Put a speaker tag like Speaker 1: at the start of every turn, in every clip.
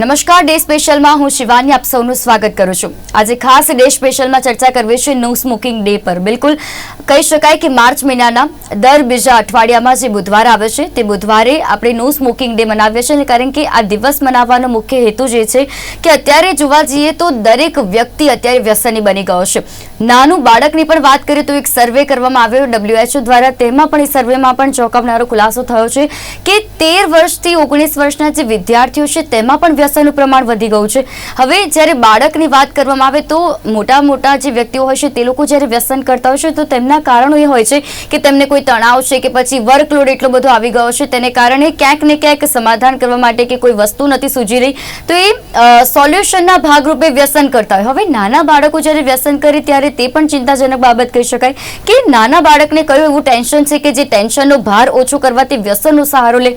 Speaker 1: નમસ્કાર, ડે સ્પેશિયલમાં હું શિવાની આપ સૌનું સ્વાગત કરું છું. આજે ખાસ ડે સ્પેશિયલમાં ચર્ચા કરવી છે નો સ્મોકિંગ ડે પર. બિલકુલ, કહી શકાય કે માર્ચ મહિનાના દર બીજા અઠવાડિયામાં જે બુધવાર આવે છે, તે બુધવારે આપણે નો સ્મોકિંગ ડે મનાવીએ છીએ કારણ કે આ દિવસ મનાવવાનો મુખ્ય હેતુ જે છે કે અત્યારે જોવા જઈએ તો દરેક વ્યક્તિ અત્યારે વ્યસની બની ગયો છે. નાનું બાળકની પણ વાત કરીએ તો એક સર્વે કરવામાં આવ્યો. ડબ્લ્યુએચઓ દ્વારા તેમાં પણ, એ સર્વેમાં પણ ચોંકાવનારો ખુલાસો થયો છે કે તેર વર્ષથી ઓગણીસ વર્ષના જે વિદ્યાર્થીઓ છે, તેમાં પણ વ્યસનનું પ્રમાણ વધી ગયું છે. હવે જ્યારે બાળકની વાત કરવામાં આવે તો મોટા મોટા જે વ્યક્તિઓ હોય છે તે લોકો જ્યારે વ્યસન કરતા હોય છે તો તેમના કારણો એ હોય છે કે તેમને કોઈ તણાવ છે કે પછી વર્કલોડ એટલો બધો આવી ગયો છે તેને કારણે ક્યાંક ને ક્યાંક સમાધાન કરવા માટે કે કોઈ વસ્તુ નથી સૂજી રહી. તો એ સોલ્યુશનના ભાગરૂપે વ્યસન કરતા હોય. હવે નાના બાળકો જ્યારે વ્યસન કરે ત્યારે તે પણ ચિંતાજનક બાબત કહી શકાય કે નાના બાળકને કયું એવું ટેન્શન છે કે જે ટેન્શનનો ભાર ઓછો કરવાથી વ્યસનનો સહારો લે.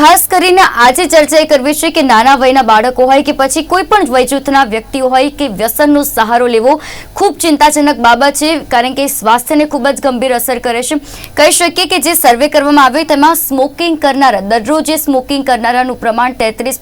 Speaker 1: ખાસ કરીને આજે ચર્ચા એ કરવી છે કે નાના વયના બાળકો હોય કે પછી કોઈ પણ વયજૂથના વ્યક્તિઓ હોય કે વ્યસનનો સહારો લેવો ખૂબ ચિંતાજનક બાબત છે, કારણ કે સ્વાસ્થ્યને ખૂબ જ ગંભીર અસર કરે છે. કહી શકીએ કે જે સર્વે કરવામાં આવ્યો તેમાં સ્મોકિંગ કરનારા, દરરોજ સ્મોકિંગ કરનારાનું પ્રમાણ તેત્રીસ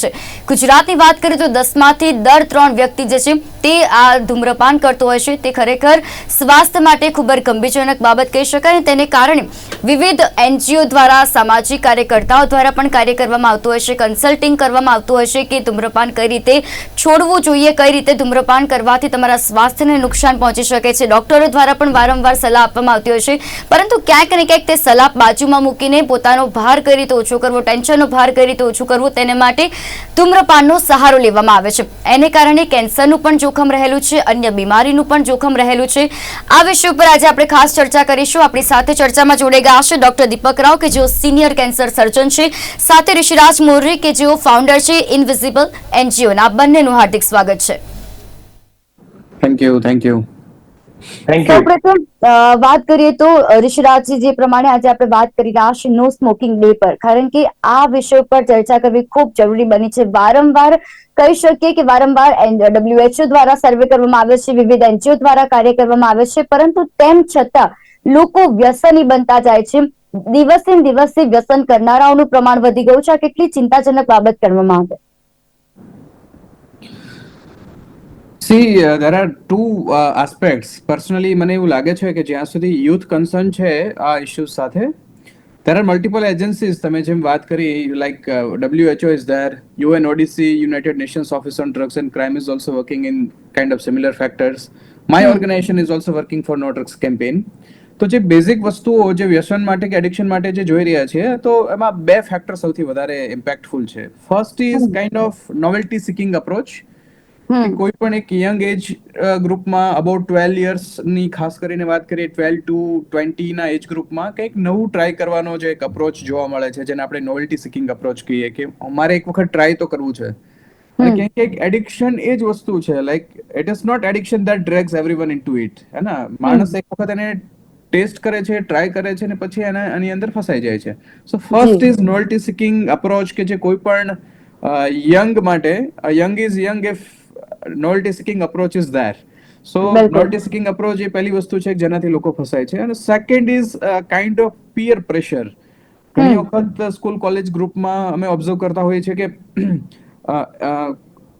Speaker 1: છે. ગુજરાતની વાત કરીએ તો દસમાંથી દર ત્રણ વ્યક્તિ જે છે તે આ ધૂમ્રપાન કરતો હોય છે. તે ખરેખર સ્વાસ્થ્ય માટે ખૂબ જ ગંભીરજનક બાબત કહી શકાય અને તેને કારણે વિવિધ એનજીઓ દ્વારા, સામાજિક કાર્યકર્તાઓ દ્વારા પણ કાર્ય કરવામાં આવતું હોય છે. કન્સલ્ટિંગ કરવામાં આવતું હશે કે ધૂમ્રપાન કઈ રીતે છોડવું જોઈએ, કઈ રીતે ધૂમ્રપાન કરવાથી તમારા સ્વાસ્થ્યને નુકસાન પહોંચી શકે છે? ડોક્ટરો દ્વારા પણ વારંવાર સલાહ આપવામાં આવતી હોય છે. પરંતુ ક્યાંક ને ક્યાંક તે સલાહ બાજુમાં મૂકીને પોતાનો ભાર કઈ રીતે ઓછો કરવો, ટેન્શનનો ભાર કઈ રીતે ઓછું કરવું, તેને માટે ધૂમ્રપાનનો સહારો લેવામાં આવે છે. એને કારણે કેન્સરનું પણ જોખમ રહેલું છે, અન્ય બીમારીનું પણ જોખમ રહેલું છે. આ વિષય ઉપર આજે આપણે ખાસ ચર્ચા કરીશું. આપણી સાથે ચર્ચામાં જોડે ગયા છે ડોક્ટર દીપક રાવ, કે જેઓ સિનિયર કેન્સર સર્જન છે. સાથે ઋષિરાજ મોરરી કે જેઓ ફાઉન્ડર છે ઇનવિઝિબલ એનજીઓના બંનેનું હાર્દિક સ્વાગત છે.
Speaker 2: થેન્ક યુ થેન્ક યુ
Speaker 1: સૌપ્રથમ વાત કરીએ તો ઋષિરાજજી જે પ્રમાણે આજે આપણે વાત કરી રહ્યા છીએ નો સ્મોકિંગ ડે પર. કારણ કે આ વિષય પર ચર્ચા કરવી ખૂબ જરૂરી બની છે. વારંવાર કહી શકીએ કે વારંવાર ડબ્લ્યુએચઓ દ્વારા સર્વે કરવામાં આવે છે વિવિધ એનજીઓ દ્વારા કાર્ય કરવામાં આવે છે પરંતુ તેમ છતાં લોકો વ્યસની બનતા જાય છે. દિવસે દિવસે વ્યસન કરનારાઓનું પ્રમાણ વધી ગયું છે. આ કેટલી ચિંતાજનક બાબત કરવામાં આવે?
Speaker 2: See there are two aspects personally મને એવું લાગે છે કે જ્યાં સુધી યુથ કન્સર્ન છે આ ઇશ્યુઝ સાથે દેર આર મલ્ટિપલ એજન્સીઝ તમે જેમ વાત કરી like WHO is there UN ODC United Nations Office on Drugs and Crime is also working in kind of similar factors
Speaker 1: my.
Speaker 2: Organisation is also working for no drugs campaign તો જે basic વસ્તુઓ જે વ્યસન માટે કે addiction માટે જે જોઈ રહ્યા છે તો એમાં બે ફેક્ટર સૌથી વધારે ઇમ્પેક્ટફુલ છે. First is. Kind of novelty
Speaker 1: seeking
Speaker 2: approach કોઈ પણ એક યંગ એજ ગ્રુપમાં અબાઉટ ટ્વેલ્વની ખાસ કરીને વાત કરીએ ટ્વેલ્વ ટુ ટ્વેન્ટીના એજ ગ્રુપમાં કંઈક નવું ટ્રાય કરવાનો જે એક અપ્રોચ જોવા મળે છે જેને આપણે નોવેલ્ટી સિકિંગ અપ્રોચ કહીએ કે મારે એક વખત ટ્રાય તો કરવું છે. કેમ કે એડિક્શન એ જ વસ્તુ છે like it is not addiction that drags everyone into it હે ના? માણસ એક વખત એને ટેસ્ટ કરે છે ટ્રાય કરે છે ને પછી એના આની અંદર ફસાઈ જાય છે. So
Speaker 1: first.
Speaker 2: Is novelty seeking approach કે જે કોઈ પણ યંગ માટે young is young if novelty seeking approach is there
Speaker 1: so
Speaker 2: novelty seeking approach એ પહેલી વસ્તુ છે જેનાથી લોકો ફસાય છે. અને second is kind of peer pressure ઘણી વખત સ્કૂલ કોલેજ ગ્રુપમાં અમે ઓબ્ઝર્વ કરતા હોઈએ છીએ કે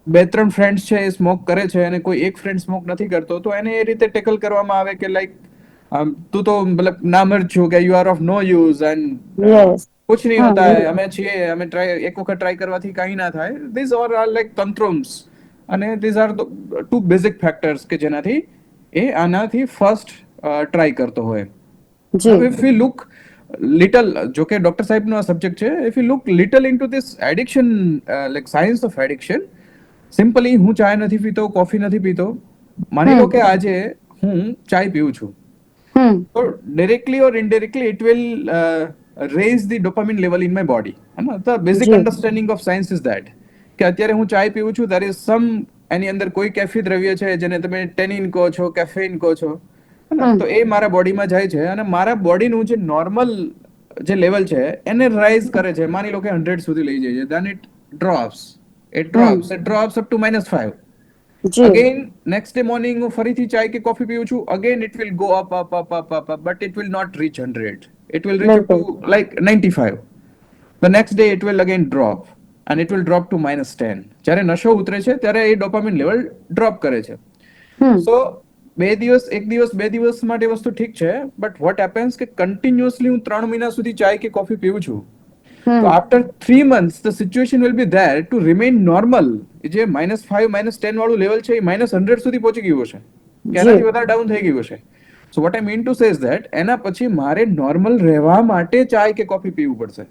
Speaker 2: બે ત્રણ ફ્રેન્ડ્સ છે એ સ્મોક કરે છે અને કોઈ એક ફ્રેન્ડ સ્મોક નથી કરતો તો એને એ રીતે ટેકલ કરવામાં આવે કે લાઈક તું તો મતલબ ના મર છો કે you are of no use and
Speaker 1: yes
Speaker 2: कुछ नहीं
Speaker 1: हाँ,
Speaker 2: होता है
Speaker 1: बिल्कुल।
Speaker 2: અમે છીએ અમે ટ્રાય એક વખત ટ્રાય કરવાથી કાંઈ ના થાય these are are like tantrums અને these are two basic factors કે જેનાથી એ આનાથી ફર્સ્ટ ટ્રાય કરતો હોય
Speaker 1: જી
Speaker 2: ઇફ યુ લુક લિટલ જો કે ડોક્ટર સાહેબનો આ સબ્જેક્ટ છે if you look little into this addiction like science of addiction simply હું ચાય નથી પીતો કોફી નથી પીતો માની લો
Speaker 1: હમ.
Speaker 2: કે આજે હું ચાય પીઉં છું
Speaker 1: હમ
Speaker 2: So directly or indirectly, it will uh, raise the dopamine level in my body. And the basic
Speaker 1: G.
Speaker 2: understanding of science is that કે અત્યારે હું ચાય પીવું છું દેર ઇઝ સમ એની અંદર કોઈ કેફી દ્રવ્ય છે જેને તમે ટેનિન કહો છો કેફેઇન કહો છો હે તો એ મારા બોડીમાં જાય છે અને મારા બોડીનું જે નોર્મલ જે લેવલ છે એને રાઇઝ કરે છે. માની લો કે હંડ્રેડ સુધી લઈ જાય છે. Then it drops it drops it drops up to minus
Speaker 1: five
Speaker 2: again next day morning હું ફરીથી ચાય કે કોફી પીઉં છું. Again it will go up up up up up but it will not reach hundred it will reach
Speaker 1: to.
Speaker 2: Like ninety five the next day it will again drop and it will drop to minus 10 જ્યારે નશો ઉતરે છે ત્યારે એ dopamine level drop કરે છે. સો બે દિવસ એક દિવસ બે દિવસ માટે વસ્તુ ઠીક છે બટ વોટ હેપન્સ કે કન્ટિન્યુઅસલી હું ત્રણ મહિના સુધી ચાય કે કોફી પીવું છું
Speaker 1: હમ
Speaker 2: after three month the situation will be there to remain normal જે માઇનસ ફાઈવ માઇનસ ટેન વાળું લેવલ છે એ માઇનસ હંડ્રેડ સુધી પહોંચી ગયું છે એનાથી વધારે ડાઉન થઈ ગયું છે so what I mean to says that એના પછી મારે નોર્મલ રહેવા માટે ચાય કે કોફી પીવું પડશે.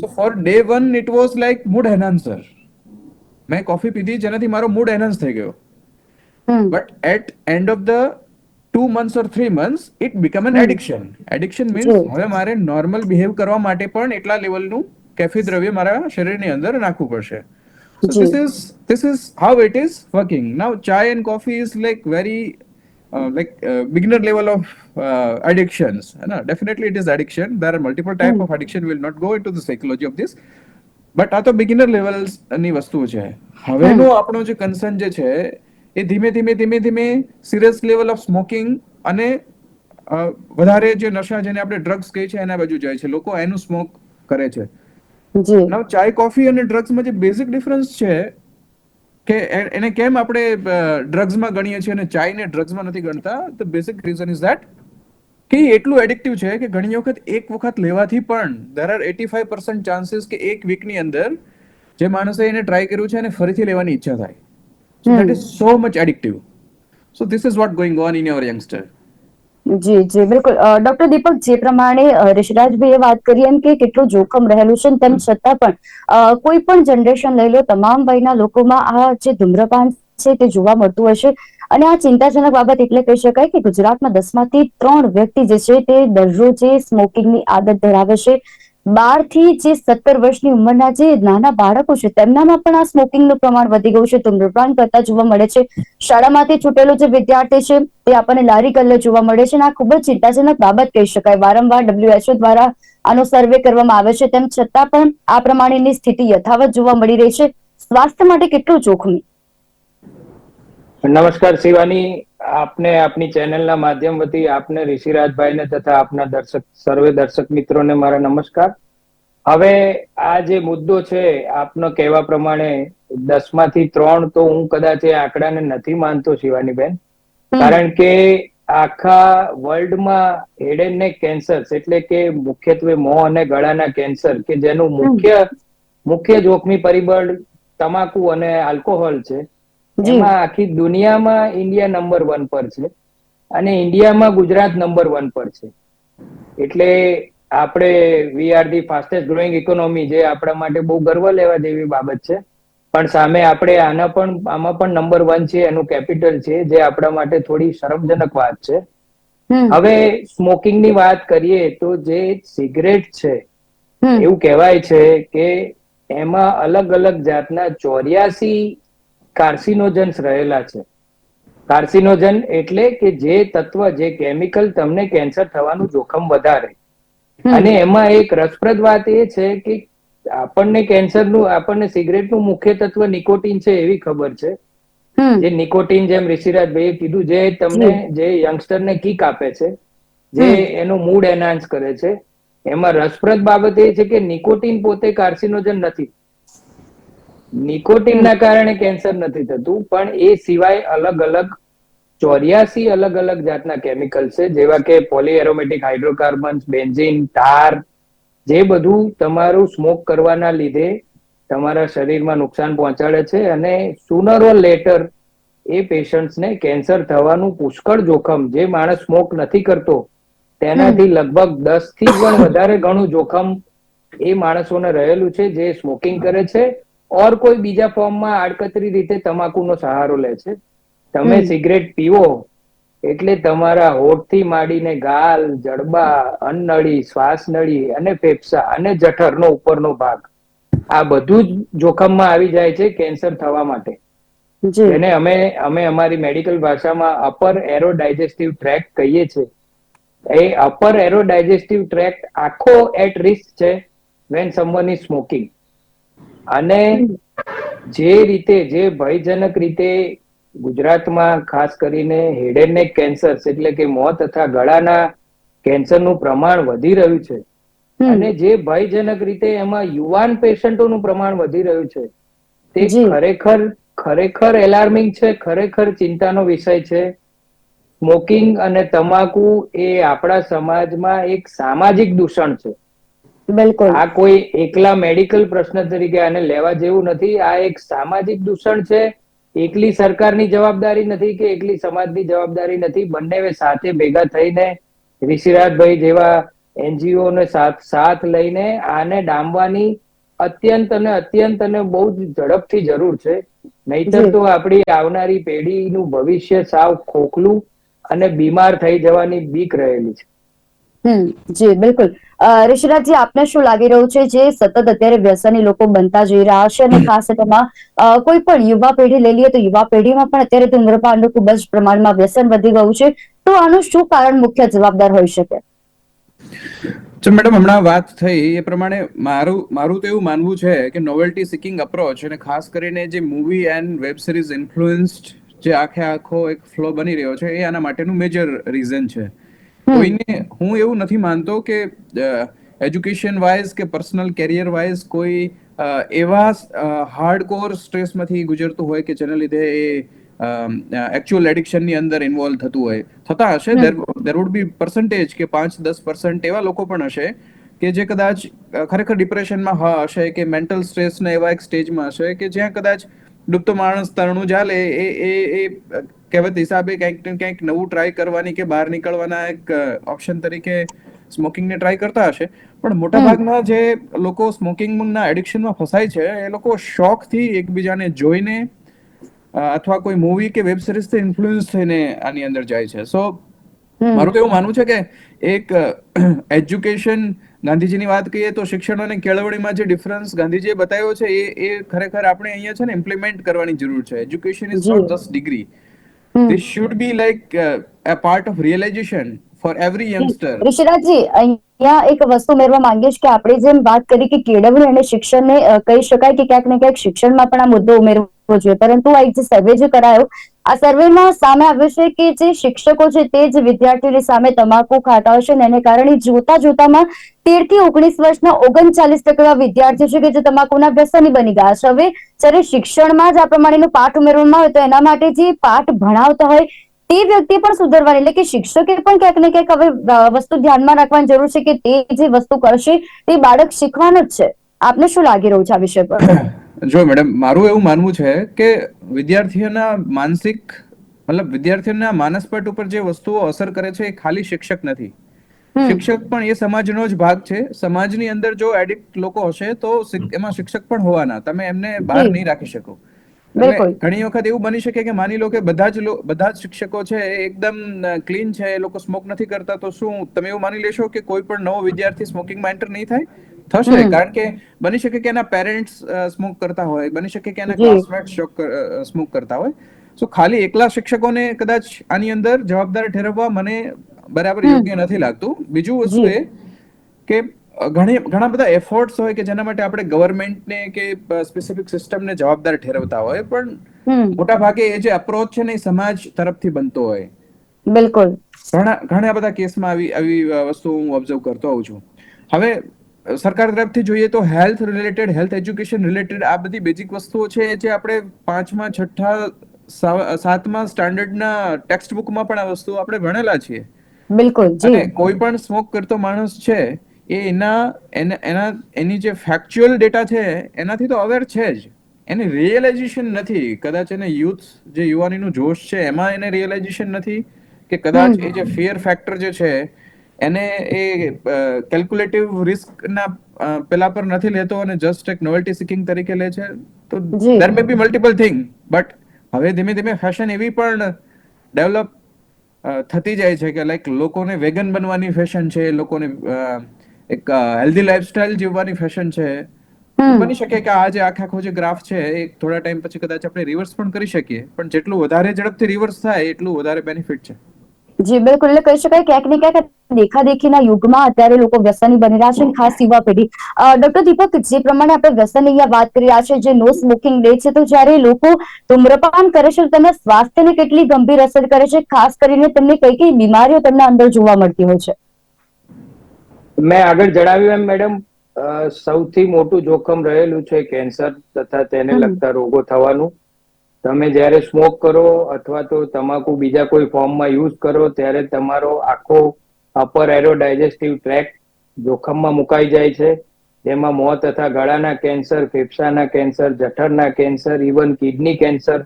Speaker 2: So for day one it was like mood enhancer મેં કોફી પીધી જેનાથી મારો મૂડ એનહાન્સ થઈ ગયો. But at end of the two months or three months it become an addiction addiction
Speaker 1: means.
Speaker 2: હવે મારે નોર્મલ બિહેવ કરવા માટે પણ એટલા લેવલનું કેફી દ્રવ્ય મારા શરીરની અંદર નાખવું પડશે so
Speaker 1: જી.
Speaker 2: this is this is how it is working now chai and coffee is like very uh, like uh, beginner level of uh, addictions no, definitely it is addiction there are multiple type of addiction we'll not go into the psychology of this but આ તો beginner લેવલ્સની વસ્તુ છે હવેનો આપણો જે concern જે છે એ ધીમે ધીમે ધીમે ધીમે સિરિયસ લેવલ ઓફ સ્મોકિંગ અને વધારે જે નશા જેને આપણે ડ્રગ્સ કહે છે એના બાજુ જાય છે. લોકો એનું સ્મોક કરે છે. નવ ચાય કોફી અને ડ્રગ્સમાં જે બેઝિક ડિફરન્સ છે કે એને કેમ આપણે ડ્રગ્સમાં ગણીએ છીએ અને ચાયને ડ્રગ્સમાં નથી ગણતા the basic reason is that કે એટલું એડિક્ટિવ છે કે ઘણી વખત એક વખત લેવાથી પણ there are eighty five percent chances કે એક વીકની અંદર જે માણસે એને ટ્રાય કર્યું છે એને ફરીથી લેવાની ઈચ્છા થાય. સો that is so much addictive. So this is what going on in your youngster.
Speaker 1: જી જી બિલકુલ ડોક્ટર દીપક જે પ્રમાણે ઋષિરાજભાઈએ વાત કરી એમ કે કેટલું જોખમ રહેલું છે તેમ છતાં પણ કોઈ પણ જનરેશન લઈ લો તમામ વયના લોકોમાં આ જે ધૂમ્રપાન છે તે જોવા મળતું હશે અને આ ચિંતાજનક બાબત એટલે કહી શકાય કે ગુજરાતમાં દસમાંથી ત્રણ વ્યક્તિ જે છે તે દરરોજે સ્મોકિંગની આદત ધરાવે છે બારથી જે સત્તર વર્ષની ઉંમરના જે નાના બાળકો છે, તેમનામાં પણ આ સ્મોકિંગનું પ્રમાણ વધી ગયું છે. ધૂમ્રપાન કરતા જોવા મળે છે. શાળામાંથી છૂટેલો જે વિદ્યાર્થી છે, તે આપણને લારી કલ્લે જોવા મળે છે અને આ ખૂબ જ ચિંતાજનક બાબત કહી શકાય. વારંવાર ડબ્લ્યુએચઓ દ્વારા આનો સર્વે કરવામાં આવે છે. તેમ છતાં પણ આ પ્રમાણેની સ્થિતિ યથાવત જોવા મળી રહી છે. સ્વાસ્થ્ય માટે કેટલું જોખમી?
Speaker 3: નમસ્કાર શિવાની. આપને આપની ચેનલના માધ્યમ વતી આપને ઋષિરાજભાઈને તથા આપના દર્શક સર્વે દર્શક મિત્રોને મારા નમસ્કાર. હવે આ જે મુદ્દો છે આપનો કહેવા પ્રમાણે દસમાંથી ત્રણ તો હું કદાચ એ આંકડાને નથી માનતો શિવાનીબેન.
Speaker 1: બેન
Speaker 3: કારણ કે આખા વર્લ્ડમાં હેડ એન્ડ નેક કેન્સર એટલે કે મુખ્યત્વે મોં અને ગળાના કેન્સર કે જેનું મુખ્ય મુખ્ય જોખમી પરિબળ તમાકુ અને આલ્કોહોલ છે. એમાં આખી દુનિયામાં ઇન્ડિયા નંબર વન પર છે અને ઇન્ડિયામાં ગુજરાત નંબર વન પર છે. એટલે આપણે we are the fastest growing economy જે આપણા માટે બહુ ગર્વ લેવા જેવી બાબત છે. પણ સામે આપણે આના પણ આમાં પણ નંબર વન છે એનું કેપિટલ છે જે આપણા માટે થોડી શરમજનક વાત છે. હવે સ્મોકિંગની વાત કરીએ તો જે સિગરેટ છે એવું કહેવાય છે કે એમાં અલગ અલગ જાતના ચોર્યાસી કાર્સિનોજન્સ રહેલા છે. કાર્સિનોજન એટલે કે જે તત્વ જે કેમિકલ તમને કેન્સર થવાનું જોખમ વધારે. અને એમાં એક રસપ્રદ વાત એ છે કે આપણને કેન્સરનું આપણને સિગરેટનું મુખ્ય તત્વ નિકોટીન છે એવી ખબર છે. જે નિકોટીન જેમ ઋષિરાજભાઈએ કીધું જે તમને જે યંગસ્ટરને કિક આપે છે જે એનો મૂડ એનહાન્સ કરે છે. એમાં રસપ્રદ બાબત એ છે કે નિકોટીન પોતે કાર્સિનોજન નથી. નિકોટીનના કારણે કેન્સર નથી થતું પણ એ સિવાય અલગ અલગ ચોર્યાસી અલગ અલગ જાતના કેમિકલ છે જેવા કે પોલીએરોમેટિક હાઇડ્રોકાર્બન્સ બેન્ઝીન ટાર જે બધું તમારું સ્મોક કરવાના લીધે તમારા શરીરમાં નુકસાન પહોંચાડે છે અને સુનર ઓર લેટર એ પેશન્ટ્સને કેન્સર થવાનું પુષ્કળ જોખમ જે માણસ સ્મોક નથી કરતો તેનાથી લગભગ દસથી પણ વધારે ઘણું જોખમ એ માણસોને રહેલું છે જે સ્મોકિંગ કરે છે ઓર કોઈ બીજા ફોર્મમાં આડકતરી રીતે તમાકુનો સહારો લે છે. તમે સિગરેટ પીવો એટલે તમારા હોઠથી માંડીને ગાલ જડબા અન્નળી શ્વાસનળી અને ફેફસા અને જઠરનો ઉપરનો ભાગ. આ બધું જ જોખમમાં આવી જાય છે કેન્સર થવા માટે.
Speaker 1: એને
Speaker 3: જેને અમે અમે અમારી મેડિકલ ભાષામાં અપર એરો ડાયજેસ્ટિવ ટ્રેક કહીએ છીએ. એ અપર એરો ડાયજેસ્ટિવ ટ્રેક આખો એટ રિસ્ક છે વેન સમવન ઇઝ સ્મોકિંગ. અને જે રીતે જે ભયજનક રીતે ગુજરાતમાં ખાસ કરીને હેડ એન્ડ નેક કેન્સર એટલે કે મોં તથા ગળાના કેન્સરનું પ્રમાણ વધી રહ્યું છે. અને જે ભયજનક રીતે એમાં યુવાન પેશન્ટોનું પ્રમાણ વધી રહ્યું છે તે ખરેખર ખરેખર એલાર્મિંગ છે ખરેખર ચિંતાનો વિષય છે. સ્મોકિંગ અને તમાકુ એ આપણા સમાજમાં એક સામાજિક દૂષણ છે.
Speaker 1: બિલકુલ.
Speaker 3: આ કોઈ એકલા મેડિકલ પ્રશ્ન તરીકે આને લેવા જેવું નથી. આ એક સામાજિક દૂષણ છે. એકલી સરકારની જવાબદારી નથી કે એકલી સમાજની જવાબદારી નથી. બંને સાથે ભેગા થઈને ઋષિરાજભાઈ જેવા એનજીઓ ને સાથ સાથ લઈને આને ડામવાની અત્યંત અને અત્યંત અને બહુ જ ઝડપથી જરૂર છે. નહીતર તો આપણી આવનારી પેઢીનું ભવિષ્ય સાવ ખોખલું અને બીમાર થઈ જવાની બીક રહેલી છે.
Speaker 1: હમ જી બિલકુલ. ઋષિરાજજી આપને શું લાગી રહ્યું છે જે સતત અત્યારે વ્યસની લોકો બનતા જઈ રહ્યા છે અને ખાસ તેમાં કોઈ પણ યુવા પેઢી લઈ લઈએ તો યુવા પેઢીમાં પણ અત્યારે ધૂમ્રપાનનું ખૂબ જ પ્રમાણમાં વ્યસન વધી ગયું છે. તો આનું શું કારણ મુખ્ય જવાબદાર હોઈ શકે?
Speaker 2: જો મેડમ હમણાં વાત થઈ એ પ્રમાણે મારું મારું તો એવું માનવું છે કે નોવેલ્ટી સિકિંગ અપ્રોચ અને ખાસ કરીને જે movie and web series influenced જે આખે આખો એક ફ્લો બની રહ્યો છે એ આના માટેનું મેજર રીઝન છે. કોઈને હું એવું નથી માનતો કે એજ્યુકેશન વાઇઝ કે પર્સનલ કેરિયર વાઇઝ કોઈ એવા હાર્ડકોર સ્ટ્રેસમાંથી ગુજરતું હોય કે જેના લીધે એ એકચ્યુઅલ એડિક્શનની અંદર ઇન્વોલ્વ થતું હોય. થતા હશે. દેર વુડ બી પર્સન્ટેજ કે પાંચ દસ પર્સન્ટ એવા લોકો પણ હશે કે જે કદાચ ખરેખર ડિપ્રેશનમાં હ હશે કે મેન્ટલ સ્ટ્રેસના એવા એક સ્ટેજમાં હશે કે જ્યાં કદાચ ડૂબતો માણસ તરણું ચાલે, એ એ એ કહેવત હિસાબે કંઈક ને કંઈક નવું ટ્રાય કરવાની કે બહાર નીકળવાના એક ઓપ્શન તરીકે સ્મોકિંગને ટ્રાય કરતા હશે પણ મોટાભાગના જે લોકો સ્મોકિંગના એડિક્શનમાં ફસાય છે, એ લોકો શોખથી એકબીજાને જોઈને અથવા કોઈ મૂવી કે વેબ સિરીઝથી ઇન્ફ્લુઅન્સ થઈને આની અંદર જાય છે સો. મારું તો એવું માનવું છે કે એક એજ્યુકેશન ગાંધીજીની વાત કહીએ તો શિક્ષણ અને કેળવણીમાં જે ડિફરન્સ ગાંધીજીએ બતાવ્યો છે એ એ ખરેખર આપણે અહીંયા છે ને ઇમ્પ્લિમેન્ટ કરવાની જરૂર છે.
Speaker 1: Education
Speaker 2: is. Not just
Speaker 1: degree
Speaker 2: this should be like a part of realisation for every youngster
Speaker 1: Rishirajji અહીંયા એક વસ્તુ મેળવા માંગીશ કે આપણે જેમ વાત કરી કે કેળવણી અને શિક્ષણને કહી શકાય કે ક્યાંક ને ક્યાંક શિક્ષણમાં પણ આ મુદ્દો ઉમેરવો જોઈએ. પરંતુ આ એક જે સર્વે જે કરાયો આ સર્વેમાં સામે આવ્યું છે કે જે શિક્ષકો છે તે જ વિદ્યાર્થીઓની સામે તમાકુ ખાતા હશે ને એને કારણે જોતા જોતામાં તેરથી ઓગણીસ વર્ષના ઓગણચાલીસ ટકા વિદ્યાર્થીઓ છે કે જે તમાકુના વ્યસની બની ગયા છે. હવે જ્યારે શિક્ષણમાં જ આ પ્રમાણેનો પાઠ ઉમેરવામાં આવે તો એના માટે જે પાઠ ભણાવતા હોય તે વ્યક્તિ પણ સુધરવાની, એટલે કે શિક્ષકે પણ ક્યાંક ને ક્યાંક હવે વસ્તુ ધ્યાનમાં રાખવાની જરૂર છે કે તે જે વસ્તુ કરશે તે બાળક શીખવાનું જ છે. આપને શું લાગી રહ્યું છે આ વિષય પર?
Speaker 2: જો મેડમ મારું એવું માનવું છે કે વિદ્યાર્થીઓના માનસિક મતલબ વિદ્યાર્થીઓના માનસપટ ઉપર જે વસ્તુઓ અસર કરે છે એ ખાલી શિક્ષક નથી. શિક્ષક પણ એ સમાજનો જ ભાગ છે. સમાજની અંદર જો એડિક્ટ લોકો હશે તો એમાં શિક્ષક પણ હોવાના. તમે એમને બહાર નહીં રાખી શકો. ઘણી વખત એવું બની શકે કે માની લો કે બધા જ બધા જ શિક્ષકો છે એ એકદમ ક્લીન છે એ લોકો સ્મોક નથી કરતા તો શું તમે એવું માની લેશો કે કોઈ પણ નવો વિદ્યાર્થી સ્મોકિંગમાં એન્ટર નહીં થાય? થશે કારણ કે બની શકે કે એના પેરેન્ટ્સ સ્મોક કરતા હોય બની શકે કે એના ક્લાસમેટ સ્મોક કરતા હોય. સો ખાલી એકલા શિક્ષકોને કદાચ આની અંદર જવાબદાર ઠેરવવા મને બરાબર યોગ્ય નથી લાગતું. બીજું વસ્તુ એ કે ઘણી ઘણા બધા એફર્ટ્સ હોય કે જેના માટે આપણે ગવર્મેન્ટને કે સ્પેસિફિક સિસ્ટમને જવાબદાર ઠેરવતા હોય પણ મોટા ભાગે એ જે અપ્રોચ છે ને એ સમાજ તરફથી બનતો હોય.
Speaker 1: બિલકુલ.
Speaker 2: ઘણા ઘણા બધા કેસમાં આવી આવી વસ્તુ હું ઓબ્ઝર્વ કરતો હોઉં છું. હવે સરકાર તરફથી જોઈએ તો health related health education related આ બધી બેઝિક વસ્તુઓ છે જે આપણે પાંચમા છઠ્ઠા સાતમા સ્ટાન્ડર્ડના ટેક્સ્ટ બુકમાં પણ આ વસ્તુ આપણે ભણેલા છીએ.
Speaker 1: બિલકુલ જી.
Speaker 2: કોઈ પણ સ્મોક કરતો માણસ છે એ એના એને- એના એની જે ફેક્ચ્યુઅલ ડેટા છે એનાથી તો અવેર છે જ. એને રિયલાઇઝેશન નથી. કદાચ એને યુથ જે યુવાનીનું જોશ છે એમાં એને રિયલાઇઝેશન નથી કે કદાચ એ જે ફિયર ફેક્ટર જે છે એને એ કેલ્ક્યુલેટિવ રિસ્કના પેલા પર નથી લેતો અને જસ્ટ એક નોવેલ્ટી સિકિંગ તરીકે લે છે. તો. There may be multiple thing but હવે ધીમે ધીમે ફેશન એવી પણ ડેવલપ થતી જાય છે કે લાઈક લોકોને વેગન બનવાની ફેશન છે લોકોને એક હેલ્ધી લાઈફસ્ટાઈલ જીવવાની ફેશન છે. બની શકે કે આ જે આખા આખો જે ગ્રાફ છે એ થોડા ટાઈમ પછી કદાચ આપણે રિવર્સ પણ કરી શકીએ. પણ જેટલું વધારે ઝડપથી રિવર્સ થાય એટલું વધારે બેનિફિટ છે.
Speaker 1: જી બિલકુલ. એટલે કહી શકાય ક્યાંક ને ક્યાંક દેખાદેખીના યુગમાં અત્યારે લોકો વ્યસની બની રહ્યા છે ખાસ યુવા પેઢી. ડોક્ટર દીપક જે પ્રમાણે આપણે વ્યસન અહીંયા વાત કરી રહ્યા છે જે નો સ્મોકિંગ ડે છે તો જ્યારે લોકો ધૂમ્રપાન કરે છે તેના સ્વાસ્થ્યને કેટલી ગંભીર અસર કરે છે ખાસ કરીને તેમને કઈ કઈ બીમારીઓ તેમના અંદર જોવા મળતી હોય છે.
Speaker 3: મેં આગળ જણાવ્યું એમ મેડમ સૌથી મોટું જોખમ રહેલું છે કેન્સર તથા તેને લગતા રોગો થવાનું. તમે જ્યારે સ્મોક કરો અથવા તો તમાકુ બીજા કોઈ ફોર્મમાં યુઝ કરો ત્યારે તમારો આખો અપર એરો ડાયજેસ્ટિવ ટ્રેક જોખમમાં મુકાઈ જાય છે. જેમાં મોં તથા ગળાના કેન્સર ફેફસાના cancer જઠરના cancer even kidney
Speaker 1: cancer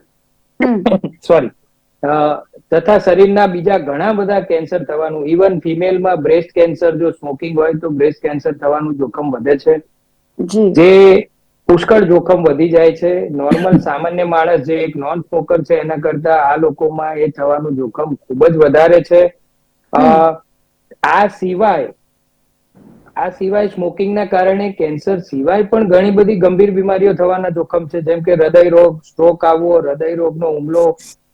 Speaker 3: sorry તથા શરીરના બીજા ઘણા બધા કેન્સર થવાનું ઇવન ફિમેલમાં બ્રેસ્ટ કેન્સર જો સ્મોકિંગ હોય તો બ્રેસ્ટ કેન્સર થવાનું જોખમ વધે છે.
Speaker 1: જે
Speaker 3: પુષ્કળ જોખમ વધી જાય છે. નોર્મલ સામાન્ય માણસ જે એક નોન સ્મોકર છે એના કરતા આ લોકોમાં એ થવાનું જોખમ ખૂબ જ વધારે છે. આ સિવાય આ સિવાય સ્મોકિંગના કારણે કેન્સર સિવાય પણ ઘણી બધી ગંભીર બીમારીઓ થવાના જોખમ છે. જેમ કે હૃદય રોગ સ્ટ્રોક આવવો હૃદય રોગનો હુમલો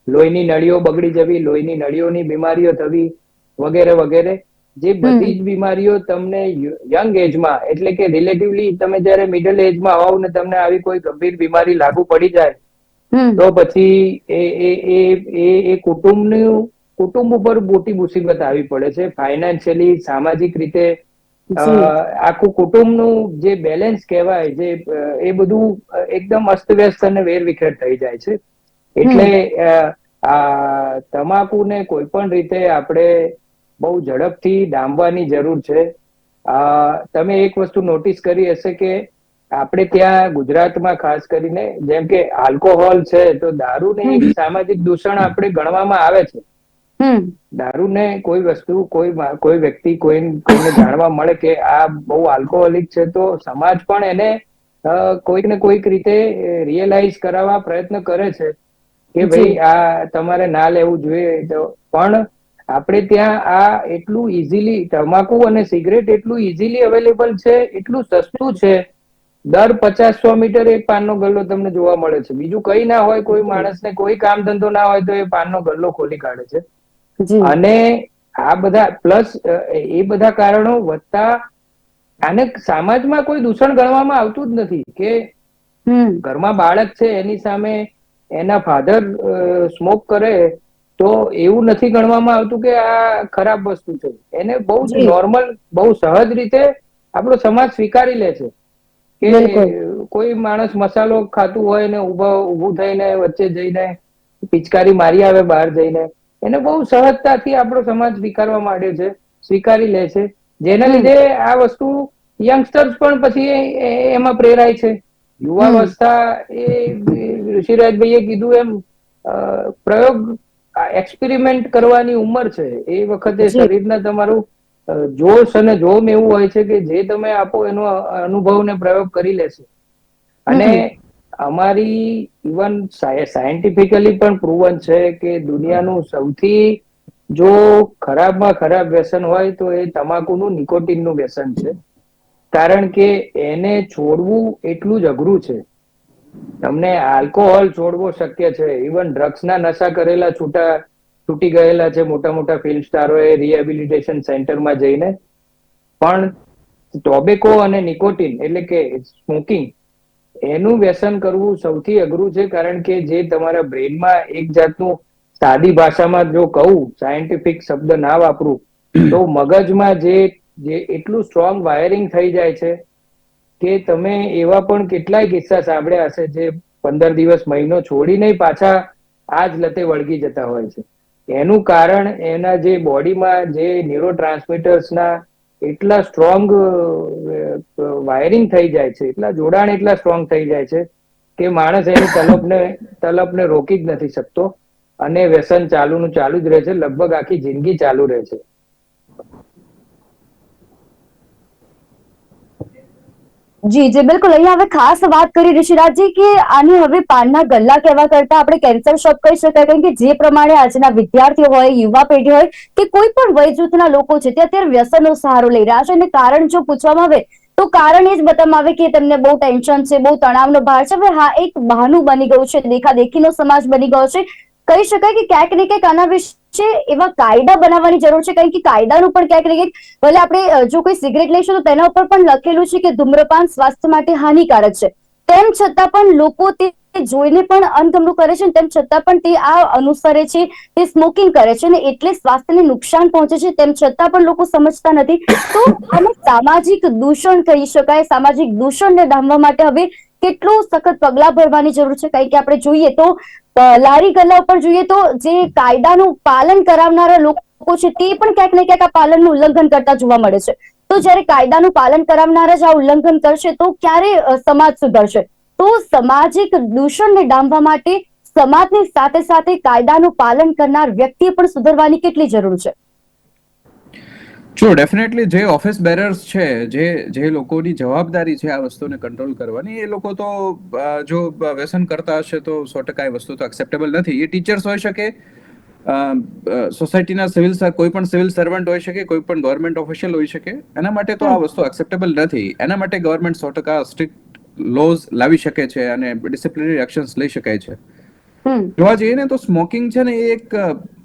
Speaker 3: લોહીની નળીઓ બગડી જવી લોહીની નળીઓની બીમારીઓ થવી વગેરે વગેરે. જે બધી જ બીમારીઓ તમને યંગ એજમાં એટલે કે રિલેટિવલી તમે જ્યારે મિડલ એજમાં આવો ને તમને આવી કોઈ ગંભીર બીમારી લાગુ પડી જાય તો પછી એ એ એ એ એ કુટુંબનું કુટુંબ ઉપર મોટી મુસીબત આવી પડે છે. ફાઇનાન્શિયલી સામાજિક રીતે. આખું કુટુંબનું જે બેલેન્સ કહેવાય જે એ બધું એકદમ અસ્તવ્યસ્ત અને વેરવિખેર થઈ જાય છે. એટલે આ તમાકુને કોઈ પણ રીતે આપણે બહુ ઝડપથી ડામવાની જરૂર છે. તમે એક વસ્તુ નોટિસ કરી હશે કે આપણે ત્યાં ગુજરાતમાં ખાસ કરીને જેમ કે આલ્કોહોલ છે તો દારૂને એક સામાજિક દૂષણ આપણે ગણવામાં આવે છે. દારૂને કોઈ વસ્તુ કોઈ કોઈ વ્યક્તિ કોઈ કોઈને જાણવા મળે કે આ બહુ આલ્કોહોલિક છે તો સમાજ પણ એને કોઈક ને કોઈક રીતે રિયલાઇઝ કરાવવા પ્રયત્ન કરે છે કે ભાઈ આ તમારે ના લેવું જોઈએ તો પણ આપણે ત્યાં આ એટલું ઇઝીલી તમાકુ અને સિગરેટ એટલું ઇઝીલી અવેલેબલ છે એટલું સસ્તું છે. દર પચાસ સો મીટર એક પાનનો ગલ્લો તમને જોવા મળે છે. બીજું કઈ ના હોય કોઈ માણસને કોઈ કામ ધંધો ના હોય તો એ પાનનો ગલ્લો ખોલી કાઢે છે. અને આ બધા પ્લસ એ બધા કારણો વધતા આને સમાજમાં કોઈ દૂષણ ગણવામાં આવતું જ નથી કે ઘરમાં બાળક છે એની સામે એના ફાધર સ્મોક કરે તો એવું નથી ગણવામાં આવતું કે આ ખરાબ વસ્તુ છે. એને બહુ જ નોર્મલ બહુ સહજ રીતે આપણો સમાજ સ્વીકારી લે છે કે કોઈ માણસ મસાલો ખાતું હોય ને ઊભા ઉભું થઈને વચ્ચે જઈને પિચકારી મારી આવે બહાર જઈને એને બહુ સહજતાથી આપણો સમાજ સ્વીકારવા માંડ્યો છે સ્વીકારી લે છે. જેના લીધે આ વસ્તુ યંગસ્ટર્સ પણ પછી એમાં પ્રેરાય છે. યુવાવસ્થા એ ઋષિરાજભાઈએ કીધું એમ પ્રયોગ એક્સપેરિમેન્ટ કરવાની ઉંમર છે એ વખતે. શરીરના તમારું જોશ અને જોમ એવું હોય છે કે જે તમે આપો એનો અનુભવ ને પ્રયોગ કરી લેશે. અને અમારી ઇવન સાયન્ટિફિકલી પણ પ્રૂવન છે કે દુનિયાનું સૌથી જો ખરાબમાં ખરાબ વ્યસન હોય તો એ તમાકુનું નિકોટિનનું વ્યસન છે. કારણ કે એને છોડવું એટલું જ અઘરું છે. તમને આલ્કોહોલ છોડવો શક્ય છે. ઇવન ડ્રગ્સના નશા કરેલા છૂટા, છૂટી ગયેલા છે મોટા મોટા ફિલ્મ સ્ટારોએ રિહેબિલિટેશન સેન્ટરમાં જઈને. પણ ટોબેકો અને નિકોટિન એટલે કે સ્મોકિંગ એનું વ્યસન કરવું સૌથી અઘરું છે કારણ કે જે તમારા બ્રેનમાં એક જાતનું સાદી ભાષામાં જો કહું સાયન્ટિફિક શબ્દ ના વાપરું, તો મગજમાં જે જે એટલું સ્ટ્રોંગ વાયરિંગ થઈ જાય છે કે તમે એવા પણ કેટલાય કિસ્સા સાંભળ્યા હશે જે પંદર દિવસ મહિનો છોડીને પાછા આ જ લતે વળગી જતા હોય છે. એનું કારણ એના જે બોડીમાં જે ન્યુરો ટ્રાન્સમીટર્સના એટલા સ્ટ્રોંગ વાયરિંગ થઈ જાય છે, એટલા જોડાણ એટલા સ્ટ્રોંગ થઈ જાય છે કે માણસ એની તલપને તલપને રોકી જ નથી શકતો અને વ્યસન ચાલુ નું ચાલુ જ રહે છે, લગભગ આખી જિંદગી ચાલુ રહે છે.
Speaker 1: જી જી બિલકુલ. અહીંયા હવે ખાસ વાત કરી ઋષિરાજજી કે આને હવે પાનના ગલ્લા કહેવા કરતા આપણે કેન્સર શોપ કહી શકાય. કારણ કે જે પ્રમાણે આજના વિદ્યાર્થીઓ હોય, યુવા પેઢી હોય કે કોઈ પણ વય જૂથના લોકો છે, તે અત્યારે વ્યસનનો સહારો લઈ રહ્યા છે. અને કારણ જો પૂછવામાં આવે, તો કારણ એ જ બતાવવામાં આવે કે તેમને બહુ ટેન્શન છે, બહુ તણાવનો ભાર છે. હવે હા, એક બહાનું બની ગયું છે, દેખાદેખીનો સમાજ બની ગયો છે. કહી શકાય કે ક્યાંક ને ક્યાંક આના વિશે એવા કાયદા બનાવવાની જરૂર છે. કારણ કે કાયદાનું પણ ક્યાંક ને ક્યાંક, ભલે આપણે જો કોઈ સિગરેટ લઈશું તો તેના ઉપર પણ લખેલું છે કે ધૂમ્રપાન સ્વાસ્થ્ય માટે હાનિકારક છે. તેમ છતાં પણ લોકો તે જોઈને પણ અણગમનું કરે છે તેમ છતાં પણ તે આ અનુસરે છે, તે સ્મોકિંગ કરે છે અને એટલે સ્વાસ્થ્યને નુકસાન પહોંચે છે. તેમ છતાં પણ લોકો સમજતા નથી. તો આને સામાજિક દૂષણ કહી શકાય. સામાજિક દૂષણને ડામવા માટે હવે કેટલું સખત પગલાં ભરવાની જરૂર છે? કારણ કે આપણે જોઈએ તો લારી ગલ્લા ઉપર જોઈએ તો જે કાયદાનું પાલન કરાવનારા લોકો છે, તે પણ ક્યાંક ને ક્યાંક આ પાલનનું ઉલ્લંઘન કરતા જોવા મળે છે. તો જ્યારે કાયદાનું પાલન કરાવનારા જ આ ઉલ્લંઘન કરશે, તો ક્યારે સમાજ સુધરશે? તો સામાજિક દૂષણને ડામવા માટે સમાજની સાથે સાથે કાયદાનું પાલન કરનાર વ્યક્તિએ પણ સુધરવાની કેટલી જરૂર છે?
Speaker 2: જો ડેફિનેટલી જે ઓફિસ બેરર્સ છે જે જે લોકોની જવાબદારી છે આ વસ્તુને કંટ્રોલ કરવાની એ લોકો તો જો વ્યસન કરતા હશે તો સો ટકા એ વસ્તુ તો એક્સેપ્ટેબલ નથી. એ ટીચર્સ હોઈ શકે સોસાયટીના સિવિલ કોઈ પણ સિવિલ સર્વન્ટ હોઈ શકે કોઈ પણ ગવર્મેન્ટ ઓફિશિયલ હોઈ શકે એના માટે તો આ વસ્તુ એક્સેપ્ટેબલ નથી. એના માટે ગવર્મેન્ટ સો ટકા સ્ટ્રિક્ટ લોઝ લાવી શકે છે અને ડિસિપ્લિનરી એક્શન્સ લઈ શકાય છે. જોવા જઈએ ને તો સ્મોકિંગ છે ને એ એક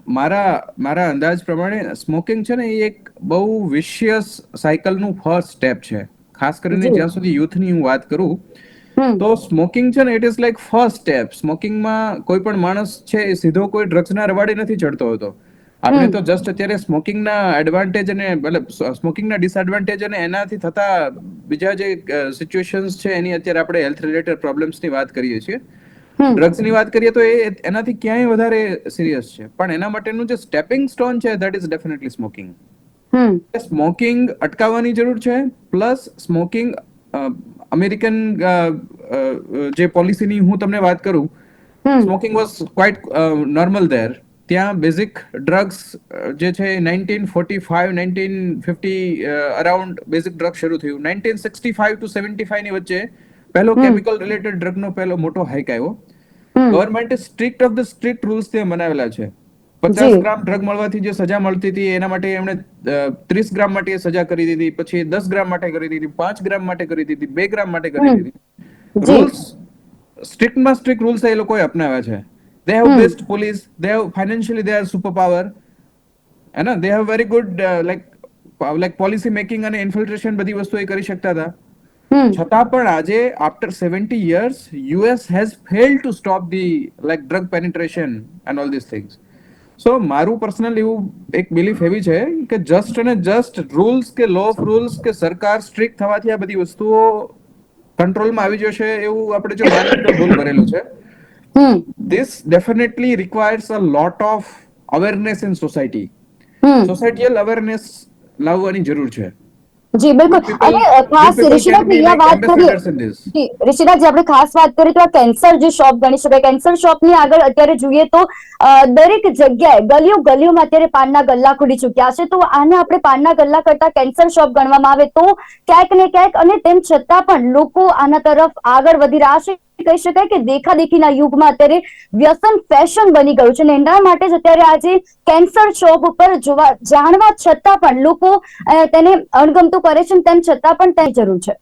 Speaker 2: મારા મારા અંદાજ પ્રમાણે સ્મોકિંગ છે ને એ એક બહુ વિશિયસ સાયકલનું ફર્સ્ટ સ્ટેપ છે. ખાસ કરીને જ્યાં સુધી યુથની હું વાત કરું તો સ્મોકિંગ છે ને it is like first step સ્મોકિંગમાં કોઈ પણ માણસ છે એ સીધો કોઈ ડ્રગ્સના રવાડે નથી ચડતો હોતો. આપણે તો જસ્ટ અત્યારે સ્મોકિંગના એડવાન્ટેજ અને મતલબ સ્મોકિંગના ડિસએડવાન્ટેજ અને એનાથી થતા બીજા જે સિચ્યુએશન્સ છે એની અત્યારે આપણે હેલ્થ રિલેટેડ પ્રોબ્લેમ્સની વાત કરીએ છીએ. ડ્રગ્સની વાત કરીએ તો એ એનાથી ક્યાંય વધારે સિરિયસ છે. પણ એના માટેનું જે સ્ટેપિંગ સ્ટોન છે that is definitely
Speaker 1: smoking
Speaker 2: smoking અટકાવવાની જરૂર છે પ્લસ સ્મોકિંગ અમેરિકન જે પોલિસીની હું તમને વાત કરું smoking was quite normal there ત્યાં બેઝિક ડ્રગ્સ જે છે nineteen forty five nineteen fifty around basic drug શરૂ થયું. Nineteen sixty five to seventy ફાઈવની વચ્ચે પહેલો કેમિકલ રિલેટેડ ડ્રગનો પહેલો મોટો હાઇક આવ્યો. ગવર્મેન્ટે strict of the strict rules તે બનાવેલા છે. પચાસ ગ્રામ ડ્રગ મળવાથી જે સજા મળતી હતી એના માટે એમણે ત્રીસ ગ્રામ માટે સજા કરી દીધી પછી દસ ગ્રામ માટે કરી દીધી પાંચ ગ્રામ માટે કરી દીધી બે ગ્રામ માટે કરી દીધી. રૂલ્સ સ્ટ્રિક્ટમાં સ્ટ્રિક્ટ રૂલ્સ એ લોકોએ અપનાવ્યા છે. They
Speaker 1: have
Speaker 2: best police they have financially they are super power hey they have very good like like policy making અને ઇન્ફિલ્ટ્રેશન બધી વસ્તુ એ કરી શકતા હતા. છતાં પણ આજે after seventy years US has fail to stop the like drug penetration and all this things so મારું પર્સનલ એવું એક બિલીફ એવી છે કે જસ્ટ અને જસ્ટ રૂલ્સ કે લો ઓફ રૂલ્સ કે સરકાર સ્ટ્રિક્ટ થવાથી આ બધી વસ્તુઓ કંટ્રોલમાં આવી જશે એવું આપણે જો ભૂલ ભરેલું છે. This definitely requires a lot of awareness in society societal awareness લાવવાની જરૂર છે.
Speaker 1: જી બિલકુલ. અને ખાસ ઋષિરાજ
Speaker 2: be
Speaker 1: વાત
Speaker 2: in
Speaker 1: જી ઋષિરાજ આપણે ખાસ વાત કરીએ તો આ કેન્સર જે શોપ ગણી શકાય. કેન્સર શોપની આગળ અત્યારે જોઈએ તો દરેક જગ્યાએ ગલીઓ ગલીઓમાં અત્યારે પાનના ગલ્લા ખુલી ચુક્યા છે. તો આને આપણે પાનના ગલ્લા કરતા કેન્સર શોપ ગણવામાં આવે તો ક્યાંક ને ક્યાંક અને તેમ છતાં પણ લોકો આના તરફ આગળ વધી રહ્યા છે. કહી શકાય કે દેખાદેખીના યુગમાં અત્યારે વ્યસન ફેશન બની ગયું છે. અને એના માટે જ અત્યારે આજે કેન્સર શોપ ઉપર જોવા જાણવા છતાં પણ લોકો તેને અણગમતું કરે છે તેમ છતાં પણ તેની જરૂર છે.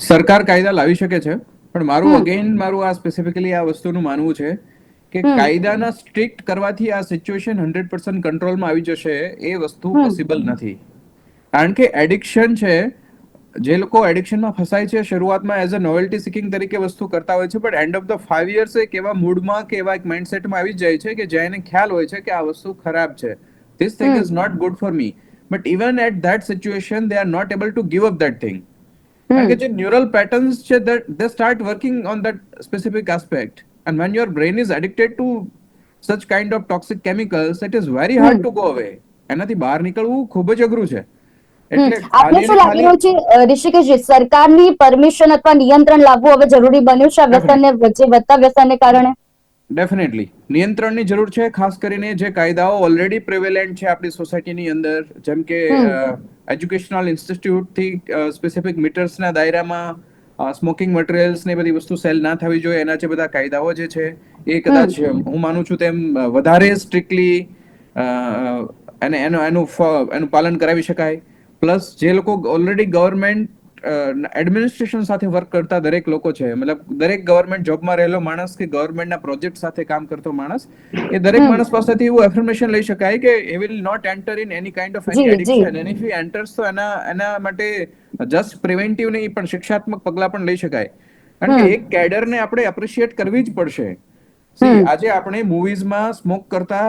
Speaker 2: સરકાર કાયદા લાવી શકે છે પણ મારું અગેન મારું આ સ્પેસિફિકલી આ વસ્તુનું માનવું છે કે કાયદાના સ્ટ્રિક્ટ કરવાથી આ સિચ્યુએશન હંડ્રેડ પર્સન્ટ કંટ્રોલમાં આવી જશે એ વસ્તુ પોસિબલ નથી. કારણ કે એડિક્શન છે જે લોકો એડિક્શનમાં ફસાય છે શરૂઆતમાં એઝ અ નોવેલ્ટી સિકિંગ તરીકે વસ્તુ કરતા હોય છે but end of the five years એક એવા મૂડમાં કે એવા એક માઇન્ડસેટમાં આવી જાય છે કે જ્યાં એને ખ્યાલ હોય છે કે આ વસ્તુ ખરાબ છે. This
Speaker 1: thing
Speaker 2: is not good for me but even at that situation they are not able to give up that thing કારણ કે જે ન્યુરલ પેટર્ન્સ છે that they start working on that specific aspect and when your brain is addicted to such kind of toxic chemicals it is very hard to away go એનાથી બહાર નીકળવું ખૂબ જ અઘરું છે. ખાલી
Speaker 1: શું લાગી રહ્યું છે ઋષિકેશજી સરકારની પરમિશન અથવા નિયંત્રણ લાવવું હવે જરૂરી બન્યું છે વ્યસનને વચ્ચે વધતા વ્યસનને કારણે?
Speaker 2: ડેફિનેટલી નિયંત્રણની જરૂર છે ખાસ કરીને જે કાયદાઓ ઓલરેડી પ્રિવેલેન્ટ છે આપણી સોસાયટીની અંદર. જેમ કે એજ્યુકેશનલ ઇન્સ્ટિટ્યૂટથી સ્પેસિફિક મીટર્સના દાયરામાં સ્મોકિંગ મટીરિયલ્સ ને બધી વસ્તુ સેલ ના થવી જોઈએ. એના જે બધા કાયદાઓ જે છે એ કદાચ હું માનું છું તેમ વધારે સ્ટ્રિક્ટલી એને એનું એનું એનું પાલન કરાવી શકાય. પ્લસ જે લોકો ઓલરેડી ગવર્મેન્ટ એડમિનિસ્ટ્રેશન સાથે વર્ક કરતા દરેક લોકો છે. મતલબ દરેક ગવર્મેન્ટ જોબમાં રહેલો માણસ કે ગવર્મેન્ટના પ્રોજેક્ટ સાથે કામ કરતો માણસ એ દરેક માણસ પાસેથી એવું એફર્મેશન લઈ શકાય કે એ will not enter in any kind
Speaker 1: of any.
Speaker 2: Addiction and if enters તો એના એના માટે જસ્ટ પ્રિવેન્ટિવ નહીં પણ શિક્ષાત્મક પગલાં પણ લઈ શકાય. કારણ કે એક કેડરને આપણે એપ્રિશિએટ કરવી જ પડશે. આજે આપણે મૂવીઝમાં સ્મોક કરતા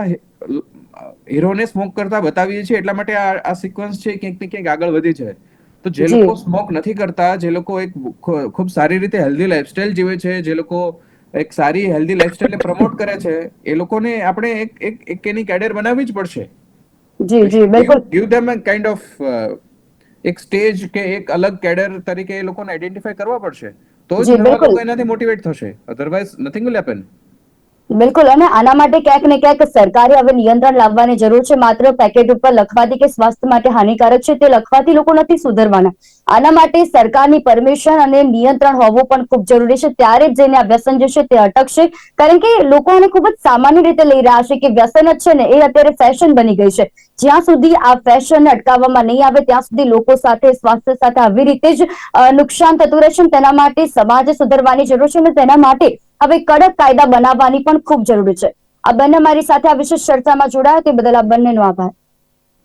Speaker 2: હીરોને સ્મોક કરતા બતાવીએ છીએ એટલા માટે આ આ સિક્વન્સ છે ક્યાંક ને ક્યાંક આગળ વધી છે. તો જે લોકો સ્મોક નથી કરતા જે લોકો એક ખૂબ સારી રીતે હેલ્ધી લાઈફસ્ટાઈલ જીવે છે જે લોકો એક સારી હેલ્ધી લાઈફસ્ટાઈલને પ્રમોટ કરે છે એ લોકોને આપણે એક એક એક એની કેડર બનાવવી જ પડશે.
Speaker 1: જી જી બિલકુલ.
Speaker 2: Give them a kind of એક સ્ટેજ કે એક અલગ કેડર તરીકે એ લોકોને આઈડેન્ટિફાઈ કરવા પડશે. તો જી, લોકો એનાથી મોટિવેટ થશે. અધરવાઇઝ નથિંગ વિલ હેપન
Speaker 1: બિલકુલ, અને આના માટે ક્યાંક ને ક્યાંક સરકારે હવે નિયંત્રણ લાવવાની જરૂર છે. માત્ર પેકેટ ઉપર લખવાથી કે સ્વાસ્થ્ય માટે હાનિકારક છે તે લખવાથી લોકો નથી સુધરવાના. આના માટે સરકારની પરમિશન અને નિયંત્રણ હોવું પણ ખૂબ જરૂરી છે. ત્યારે જઈને આ વ્યસન જે છે તે અટકશે. કારણ કે લોકો આને ખૂબ જ સામાન્ય રીતે લઈ રહ્યા છે કે વ્યસન જ છે ને એ અત્યારે ફેશન બની ગઈ છે. જ્યાં સુધી આ ફેશન અટકાવવામાં નહીં આવે, ત્યાં સુધી લોકો સાથે, સ્વાસ્થ્ય સાથે આવી રીતે જ નુકસાન થતું રહેશે તેના માટે સમાજે સુધરવાની જરૂર છે અને તેના માટે હવે કડક કાયદા બનાવવાની પણ ખૂબ જરૂરી છે. આ બંને મારી સાથે આ વિશેષ ચર્ચામાં જોડાયા તે બદલ આ બંનેનો આભાર.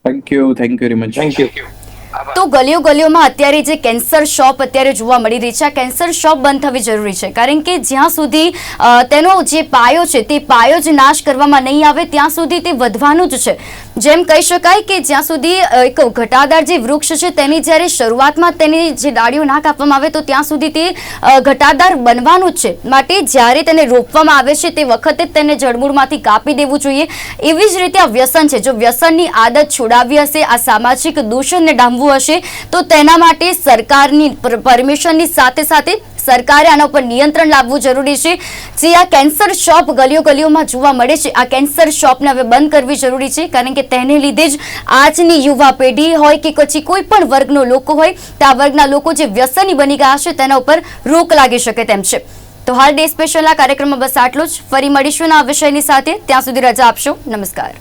Speaker 2: Thank you thank you very much
Speaker 3: thank you
Speaker 1: તો ગલીઓ ગલીઓમાં અત્યારે જે કેન્સર શોપ અત્યારે જોવા મળી રહી છે. આ કેન્સર શોપ બંધ થવી જરૂરી છે. કારણ કે જ્યાં સુધી તેનો જે પાયો છે તે પાયો જ નાશ કરવામાં નહીં આવે, ત્યાં સુધી તે વધવાનું જ છે. જેમ કહી શકાય કે જ્યાં સુધી એક ઘટાદાર જે વૃક્ષ છે તેની જ્યારે શરૂઆતમાં તેની જે ડાળીઓ ના કાપવામાં આવે તો ત્યાં સુધી તે ઘટાદાર બનવાનું જ છે. માટે જ્યારે તેને રોપવામાં આવે છે તે વખતે જ તેને જળમૂળમાંથી કાપી દેવું જોઈએ. એવી જ રીતે આ વ્યસન છે. જો વ્યસનની આદત છોડાવી હશે, આ સામાજિક દૂષણને ડામવું હશે, તો તેના માટે સરકારની પરમિશનની સાથે સાથે સરકારે આના ઉપર નિયંત્રણ લાવવું જરૂરી છે. જે આ કેન્સર શોપ ગલીઓ ગલીઓમાં જોવા મળે છે, આ કેન્સર શોપને હવે બંધ કરવી જરૂરી છે, કારણ કે તેને લીધે જ આજની યુવા પેઢી હોય કે પછી કોઈ પણ વર્ગનો લોકો હોય, તે આ વર્ગના લોકો જે વ્યસની બની ગયા છે, તેના ઉપર રોક લાગી શકે તેમ છે. તો હાલ ડે સ્પેશિયલના કાર્યક્રમમાં બસ આટલું જ. ફરી મળીશું આ વિષયની સાથે. ત્યાં સુધી રજા આપશો. નમસ્કાર.